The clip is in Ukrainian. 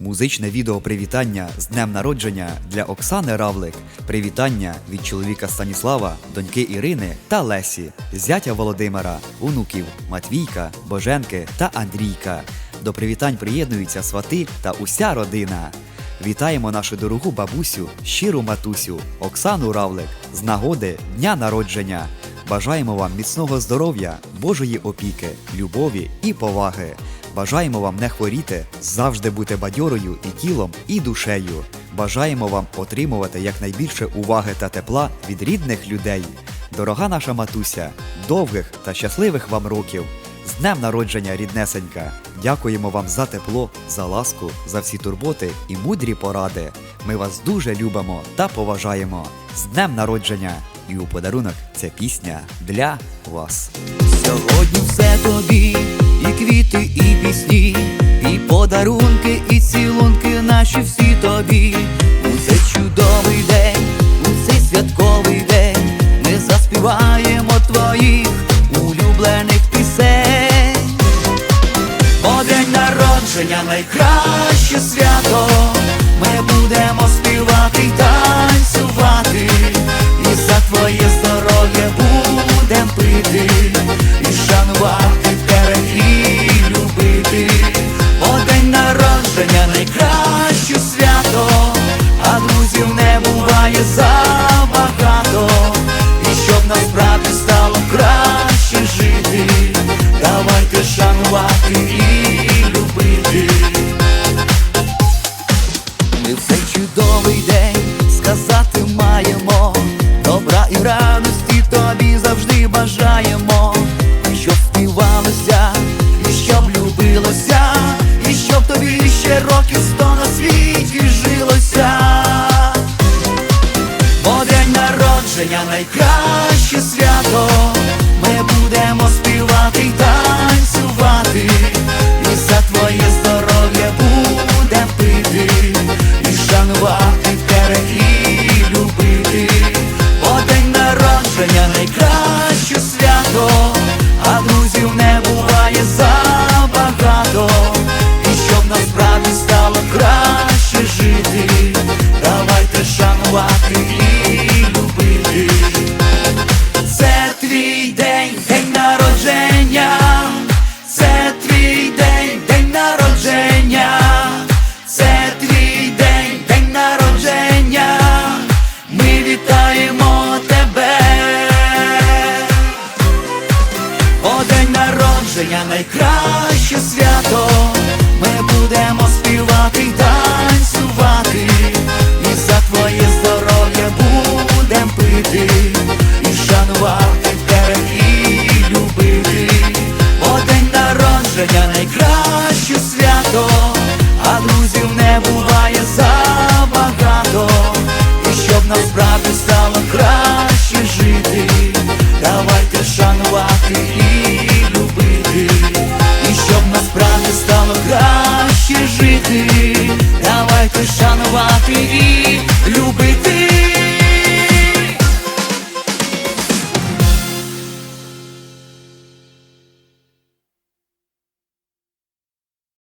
Музичне відео привітання з днем народження для Оксани Равлик. Привітання від чоловіка Станіслава, доньки Ірини та Лесі, зятя Володимира, онуків Матвійка, Боженки та Андрійка. До привітань приєднуються свати та уся родина. Вітаємо нашу дорогу бабусю, щиру матусю, Оксану Равлик з нагоди дня народження. Бажаємо вам міцного здоров'я, Божої опіки, любові і поваги. Бажаємо вам не хворіти, завжди бути бадьорою і тілом, і душею. Бажаємо вам отримувати якнайбільше уваги та тепла від рідних людей. Дорога наша матуся, довгих та щасливих вам років. З днем народження, ріднесенька! Дякуємо вам за тепло, за ласку, за всі турботи і мудрі поради. Ми вас дуже любимо та поважаємо. З днем народження! І у подарунок ця пісня для вас. Сьогодні все тобі, народження найкраще свято. Ми тобі завжди бажаємо, щоб співалося, і щоб любилося, і щоб тобі ще років сто на світі жилося. Бо день народження найкраще свято. Ми будемо співати й танцювати, шанувати і любити. Це твій день, день народження, це твій день, день народження, це твій день, день народження. Ми вітаємо тебе. О день народження найкраще свято. Ми будемо співати й танцювати, насправді стало краще жити, давайте шанувати і любити, і щоб насправді стало краще жити, давайте шанувати і